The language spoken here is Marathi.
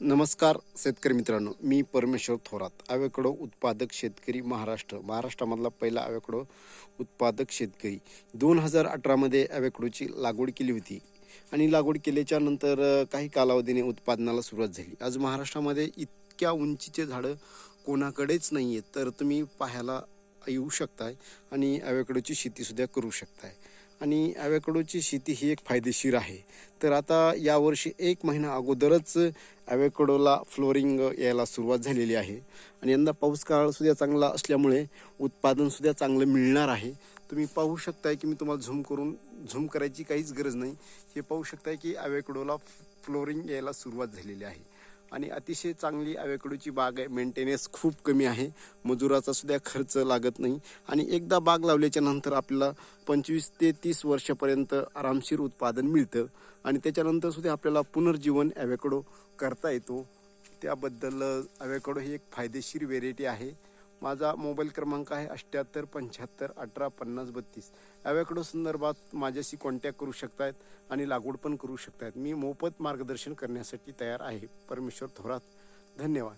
नमस्कार शेतकरी मित्रांनो. मी परमेश्वर थोरात आव्याकडो उत्पादक शेतकरी महाराष्ट्र महाराष्ट्रामधला पहिला आव्याकडो उत्पादक शेतकरी. दोन हजार अठरामध्ये आव्याकडोची लागवड केली होती आणि लागवड केल्याच्यानंतर काही कालावधीने उत्पादनाला सुरुवात झाली. आज महाराष्ट्रामध्ये इतक्या उंचीचे झाडं कोणाकडेच नाही आहेत तर तुम्ही पाहायला येऊ शकताय आणि ॲवॅकडोची शेतीसुद्धा करू शकताय. आणि ॲवॅकडोची शेती ही एक फायदेशीर आहे. तर आता यावर्षी एक महिना अगोदरच ॲवॅकडोला फ्लोरिंग यायला सुरुवात झालेली आहे. आणि यंदा पाऊस काळसुद्धा चांगला असल्यामुळे उत्पादनसुद्धा चांगलं मिळणार आहे. तुम्ही पाहू शकताय की मी तुम्हाला झूम करून झूम करायची काहीच गरज नाही. हे पाहू शकताय की ॲवॅकडोला फ्लोरिंग यायला सुरुवात झालेली आहे. आणि अतिशय चांगली आवेकडूची बाग आहे. मेंटेनन्स खूप कमी आहे. मजुराचा सुद्धा खर्च लागत नाही. आणि एकदा बाग लावल्याच्या नंतर आपल्याला पंचवीस ते तीस वर्षापर्यंत आरामशीर उत्पादन मिळतं. आणि त्याच्यानंतर सुद्धा आपल्याला पुनर्जीवन ॲवेकडो करता येतो. त्याबद्दल ॲवेकडो ही एक फायदेशीर व्हेरायटी आहे. माझा मोबाईल क्रमांक आहे अठ्ठ्याहत्तर पंच्याहत्तर अठरा पन्नास बत्तीस. ॲवॅकडो संदर्भात माझ्याशी कॉन्टॅक्ट करू शकतायत आणि लागवड पण करू शकतायत. मी मोफत मार्गदर्शन करण्यासाठी तयार आहे. परमेश्वर थोरात धन्यवाद.